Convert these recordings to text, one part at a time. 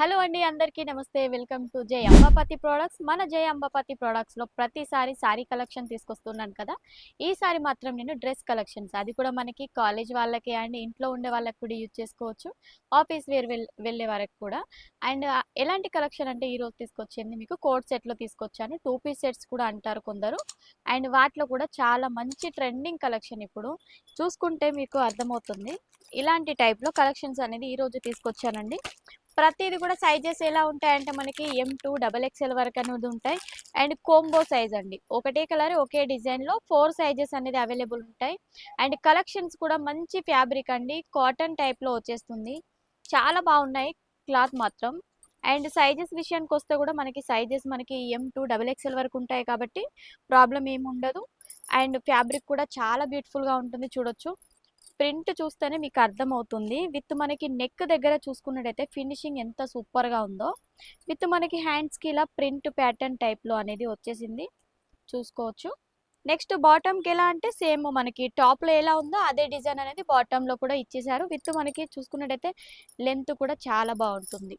Hello అండి అందరికీ నమస్తే. వెల్కమ్ టు జై అంబాపతి ప్రోడక్ట్స్. మన జై అంబాపతి ప్రోడక్ట్స్లో ప్రతిసారి శారీ కలెక్షన్ తీసుకొస్తున్నాను కదా. ఈసారి మాత్రం నేను డ్రెస్ కలెక్షన్స్. అది కూడా మనకి కాలేజ్ వాళ్ళకి అండ్ ఇంట్లో ఉండే వాళ్ళకి కూడా యూజ్ చేసుకోవచ్చు. ఆఫీస్ వేర్ వెళ్ళే వరకు కూడా. అండ్ ఎలాంటి కలెక్షన్ అంటే ఈరోజు తీసుకొచ్చింది మీకు కోట్ సెట్లో తీసుకొచ్చాను. టూ పీస్ సెట్స్ కూడా అంటారు కొందరు. అండ్ వాటిలో కూడా చాలా మంచి ట్రెండింగ్ కలెక్షన్ ఇప్పుడు. చూసుకుంటే మీకు అర్థమవుతుంది. ఇలాంటి టైప్లో కలెక్షన్స్ అనేది ఈరోజు తీసుకొచ్చానండి. ప్రతిది కూడా సైజెస్ ఎలా ఉంటాయంటే మనకి ఎం టూ డబల్ ఎక్స్ఎల్ వరకు అనేది ఉంటాయి. అండ్ కోంబో సైజ్ అండి. ఒకటే కలర్ ఒకే డిజైన్లో ఫోర్ సైజెస్ అనేది అవైలబుల్ ఉంటాయి. అండ్ కలెక్షన్స్ కూడా మంచి ఫ్యాబ్రిక్ అండి. కాటన్ టైప్లో వచ్చేస్తుంది. చాలా బాగున్నాయి క్లాత్ మాత్రం. అండ్ సైజెస్ విషయానికి వస్తే కూడా మనకి సైజెస్ మనకి ఎం టూ డబల్ ఎక్స్ఎల్ వరకు ఉంటాయి కాబట్టి ప్రాబ్లం ఏమి ఉండదు. అండ్ ఫ్యాబ్రిక్ కూడా చాలా బ్యూటిఫుల్గా ఉంటుంది చూడొచ్చు. ప్రింట్ చూస్తేనే మీకు అర్థమవుతుంది. విత్ మనకి నెక్ దగ్గర చూసుకున్నట్టయితే ఫినిషింగ్ ఎంత సూపర్గా ఉందో. విత్ మనకి హ్యాండ్స్కి ఇలా ప్రింట్ ప్యాటర్న్ టైప్లో అనేది వచ్చేసింది. చూసుకోవచ్చు. నెక్స్ట్ బాటమ్కి ఎలా అంటే సేమ్ మనకి టాప్లో ఎలా ఉందో అదే డిజైన్ అనేది బాటంలో కూడా ఇచ్చేసారు. విత్ మనకి చూసుకున్నట్టయితే లెంత్ కూడా చాలా బాగుంటుంది.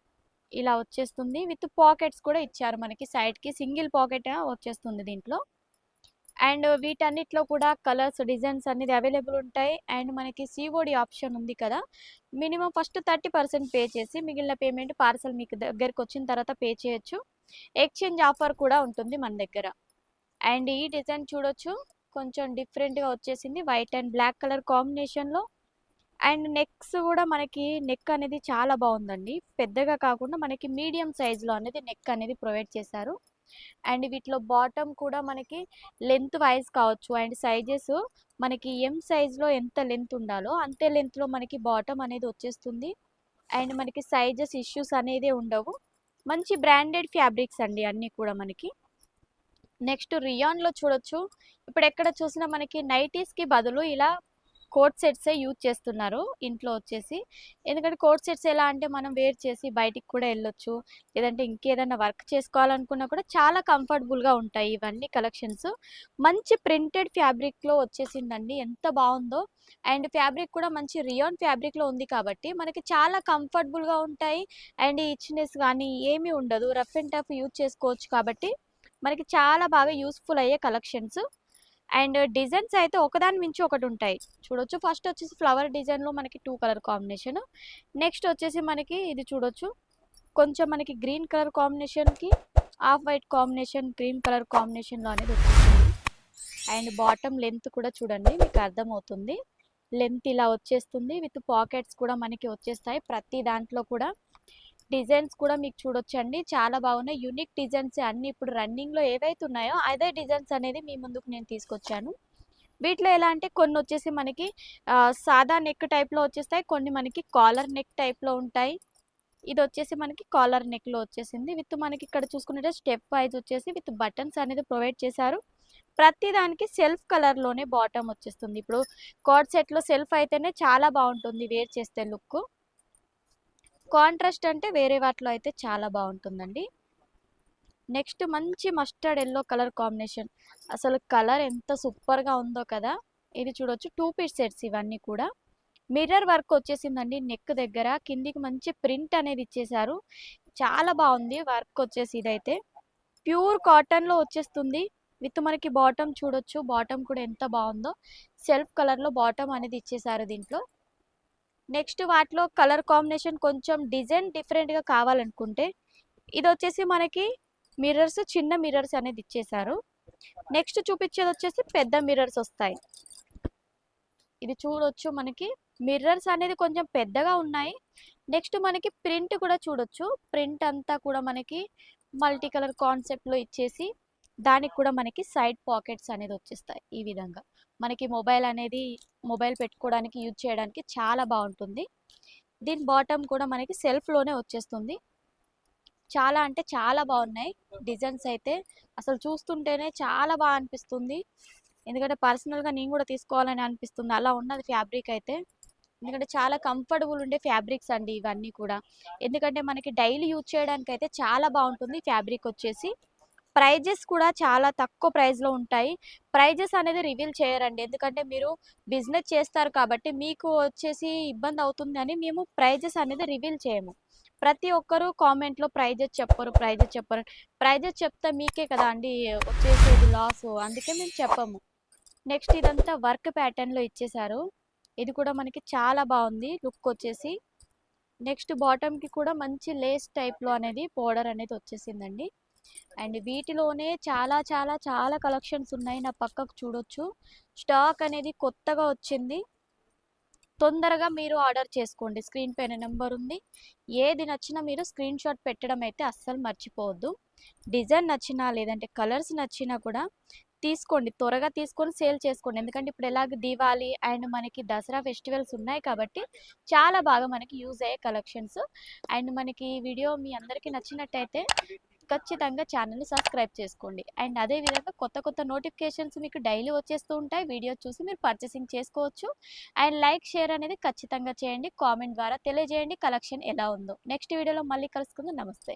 ఇలా వచ్చేస్తుంది. విత్ పాకెట్స్ కూడా ఇచ్చారు మనకి సైడ్కి. సింగిల్ పాకెట్ వచ్చేస్తుంది దీంట్లో. అండ్ వీటన్నిటిలో కూడా కలర్స్ డిజైన్స్ అనేది అవైలబుల్ ఉంటాయి. అండ్ మనకి సిఓడి ఆప్షన్ ఉంది కదా minimum first thirty percent pay చేసి మిగిలిన పేమెంట్ పార్సల్ మీకు దగ్గరికి వచ్చిన తర్వాత పే చేయొచ్చు. ఎక్స్చేంజ్ ఆఫర్ కూడా ఉంటుంది మన దగ్గర. అండ్ ఈ డిజైన్ చూడొచ్చు కొంచెం డిఫరెంట్గా వచ్చేసింది. వైట్ అండ్ బ్లాక్ కలర్ కాంబినేషన్లో. అండ్ నెక్స్ కూడా మనకి నెక్ అనేది చాలా బాగుందండి. పెద్దగా కాకుండా మనకి మీడియం సైజులో అనేది నెక్ అనేది ప్రొవైడ్ చేశారు. అండ్ వీటిలో బాటమ్ కూడా మనకి లెంత్ వైజ్ కావచ్చు. అండ్ సైజెస్ మనకి ఎం సైజ్లో ఎంత లెంత్ ఉండాలో అంతే లెంత్లో మనకి బాటమ్ అనేది వచ్చేస్తుంది. అండ్ మనకి సైజెస్ ఇష్యూస్ అనేది ఉండవు. మంచి బ్రాండెడ్ ఫ్యాబ్రిక్స్ అండి అన్నీ కూడా మనకి. నెక్స్ట్ రియాన్లో చూడొచ్చు. ఇప్పుడు ఎక్కడ చూసినా మనకి నైటీస్కి బదులు ఇలా కోట్ సెట్సే యూజ్ చేస్తున్నారు ఇంట్లో వచ్చేసి. ఎందుకంటే కోట్ సెట్స్ ఎలా అంటే మనం వేర్ చేసి బయటికి కూడా వెళ్ళొచ్చు. లేదంటే ఇంకేదైనా వర్క్ చేసుకోవాలనుకున్నా కూడా చాలా కంఫర్టబుల్గా ఉంటాయి ఇవన్నీ కలెక్షన్స్. మంచి ప్రింటెడ్ ఫ్యాబ్రిక్లో వచ్చేసిందండి. ఎంత బాగుందో. అండ్ ఫ్యాబ్రిక్ కూడా మంచి రియోన్ ఫ్యాబ్రిక్లో ఉంది కాబట్టి మనకి చాలా కంఫర్టబుల్గా ఉంటాయి. అండ్ ఇచ్చినెస్ కానీ ఏమీ ఉండదు. రఫ్ అండ్ టఫ్ యూజ్ చేసుకోవచ్చు కాబట్టి మనకి చాలా బాగా యూస్ఫుల్ అయ్యే కలెక్షన్స్. అండ్ డిజైన్స్ అయితే ఒకదాని మించి ఒకటి ఉంటాయి చూడొచ్చు. ఫస్ట్ వచ్చేసి ఫ్లవర్ డిజైన్లో మనకి టూ కలర్ కాంబినేషన్. నెక్స్ట్ వచ్చేసి మనకి ఇది చూడొచ్చు. కొంచెం మనకి గ్రీన్ కలర్ కాంబినేషన్కి off white combination green colour కాంబినేషన్లో అనేది వచ్చేసింది. అండ్ బాటమ్ లెంత్ కూడా చూడండి మీకు అర్థమవుతుంది. లెంత్ ఇలా వచ్చేస్తుంది. విత్ పాకెట్స్ కూడా మనకి వచ్చేస్తాయి. ప్రతి దాంట్లో కూడా డిజైన్స్ కూడా మీకు చూడొచ్చండి. చాలా బాగున్నాయి. యూనిక్ డిజైన్స్ అన్ని ఇప్పుడు రన్నింగ్లో ఏవైతే ఉన్నాయో అదే డిజైన్స్ అనేది మీ ముందుకు నేను తీసుకొచ్చాను. వీటిలో ఎలా అంటే కొన్ని వచ్చేసి మనకి సాదా నెక్ టైప్లో వచ్చేస్తాయి. కొన్ని మనకి కాలర్ నెక్ టైప్లో ఉంటాయి. ఇది వచ్చేసి మనకి కాలర్ నెక్లో వచ్చేసింది. విత్ మనకి ఇక్కడ చూసుకున్నట్టే స్టెప్ వైజ్ వచ్చేసి విత్ బటన్స్ అనేది ప్రొవైడ్ చేశారు. ప్రతి దానికి సెల్ఫ్ కలర్లోనే బాటమ్ వచ్చేస్తుంది. ఇప్పుడు కోడ్ సెట్లో సెల్ఫ్ అయితేనే చాలా బాగుంటుంది వేర్ చేస్తే లుక్. కాంట్రాస్ట్ అంటే వేరే వాటిలో అయితే చాలా బాగుంటుందండి. నెక్స్ట్ మంచి మస్టర్డ్ ఎల్లో కలర్ కాంబినేషన్. అసలు కలర్ ఎంత సూపర్గా ఉందో కదా! ఇది చూడొచ్చు. టూ పీస్ సెట్స్ ఇవన్నీ కూడా. మిర్రర్ వర్క్ వచ్చేసిందండి నెక్ దగ్గర. కిందికి మంచి ప్రింట్ అనేది ఇచ్చేసారు. చాలా బాగుంది వర్క్ వచ్చేసి ఇదైతే. ప్యూర్ కాటన్లో వచ్చేస్తుంది. విత్ మనకి బాటమ్ చూడొచ్చు. బాటమ్ కూడా ఎంత బాగుందో. సెల్ఫ్ కలర్లో బాటమ్ అనేది ఇచ్చేసారు దీంట్లో. నెక్స్ట్ వాటిలో కలర్ కాంబినేషన్ కొంచెం డిజైన్ డిఫరెంట్గా కావాలనుకుంటే ఇది వచ్చేసి మనకి మిర్రర్స్ చిన్న మిర్రర్స్ అనేది ఇచ్చేసారు నెక్స్ట్ చూపించేది వచ్చేసి పెద్ద మిర్రర్స్ వస్తాయి. ఇది చూడొచ్చు మనకి. మిర్రర్స్ అనేది కొంచెం పెద్దగా ఉన్నాయి. నెక్స్ట్ మనకి ప్రింట్ కూడా చూడొచ్చు. ప్రింట్ అంతా కూడా మనకి మల్టీ కలర్ కాన్సెప్ట్లో ఇచ్చేసి దానికి కూడా మనకి సైడ్ పాకెట్స్ అనేది వచ్చేస్తాయి ఈ విధంగా. మనకి మొబైల్ అనేది మొబైల్ పెట్టుకోవడానికి యూజ్ చేయడానికి చాలా బాగుంటుంది. దీని బాటమ్ కూడా మనకి సెల్ఫ్లోనే వచ్చేస్తుంది. చాలా అంటే చాలా బాగున్నాయి. డిజైన్స్ అయితే అసలు చూస్తుంటేనే చాలా బాగా అనిపిస్తుంది. ఎందుకంటే పర్సనల్గా నేను కూడా తీసుకోవాలని అనిపిస్తుంది. అలా ఉన్నది ఫ్యాబ్రిక్ అయితే. ఎందుకంటే చాలా కంఫర్టబుల్ ఉండే ఫ్యాబ్రిక్స్ అండి ఇవన్నీ కూడా. ఎందుకంటే మనకి డైలీ యూజ్ చేయడానికి అయితే చాలా బాగుంటుంది ఫ్యాబ్రిక్ వచ్చేసి. ప్రైజెస్ కూడా చాలా తక్కువ ప్రైస్లో ఉంటాయి. ప్రైజెస్ అనేది రివీల్ చేయరండి. ఎందుకంటే మీరు బిజినెస్ చేస్తారు కాబట్టి మీకు వచ్చేసి ఇబ్బంది అవుతుందని మేము ప్రైజెస్ అనేది రివీల్ చేయము. ప్రతి ఒక్కరూ కామెంట్లో ప్రైజెస్ చెప్పరు ప్రైజెస్ చెప్పరు. ప్రైజెస్ చెప్తే మీకే కదా అండి వచ్చేసేది లాస్. అందుకే మేము చెప్పము. నెక్స్ట్ ఇదంతా వర్క్ ప్యాటర్న్లో ఇచ్చేసారు. ఇది కూడా మనకి చాలా బాగుంది లుక్ వచ్చేసి. నెక్స్ట్ బాటమ్కి కూడా మంచి లేస్ టైప్లో అనేది పౌడర్ అనేది వచ్చేసిందండి. అండ్ వీటిలోనే చాలా చాలా చాలా కలెక్షన్స్ ఉన్నాయి. నా పక్కకు చూడొచ్చు. స్టాక్ అనేది కొత్తగా వచ్చింది. తొందరగా మీరు ఆర్డర్ చేసుకోండి. స్క్రీన్ పైన నెంబర్ ఉంది. ఏది నచ్చినా మీరు స్క్రీన్ షాట్ పెట్టడం అయితే అస్సలు మర్చిపోవద్దు. డిజైన్ నచ్చినా లేదంటే కలర్స్ నచ్చినా కూడా తీసుకోండి. త్వరగా తీసుకొని సేల్ చేసుకోండి. ఎందుకంటే ఇప్పుడు ఎలాగ దీవాలి అండ్ మనకి దసరా ఫెస్టివల్స్ ఉన్నాయి కాబట్టి చాలా బాగా మనకి యూజ్ అయ్యే కలెక్షన్స్. అండ్ మనకి వీడియో మీ అందరికీ నచ్చినట్టయితే ఖచ్చితంగా ఛానల్ని సబ్స్క్రైబ్ చేసుకోండి. అండ్ అదేవిధంగా కొత్త కొత్త నోటిఫికేషన్స్ మీకు డైలీ వచ్చేస్తూ ఉంటాయి. వీడియో చూసి మీరు పర్చేసింగ్ చేసుకోవచ్చు. అండ్ లైక్ షేర్ అనేది ఖచ్చితంగా చేయండి. కామెంట్ ద్వారా తెలియజేయండి. కలెక్షన్ ఎలా ఉందో. నెక్స్ట్ వీడియోలో మళ్ళీ కలుసుకుందాం. నమస్తే.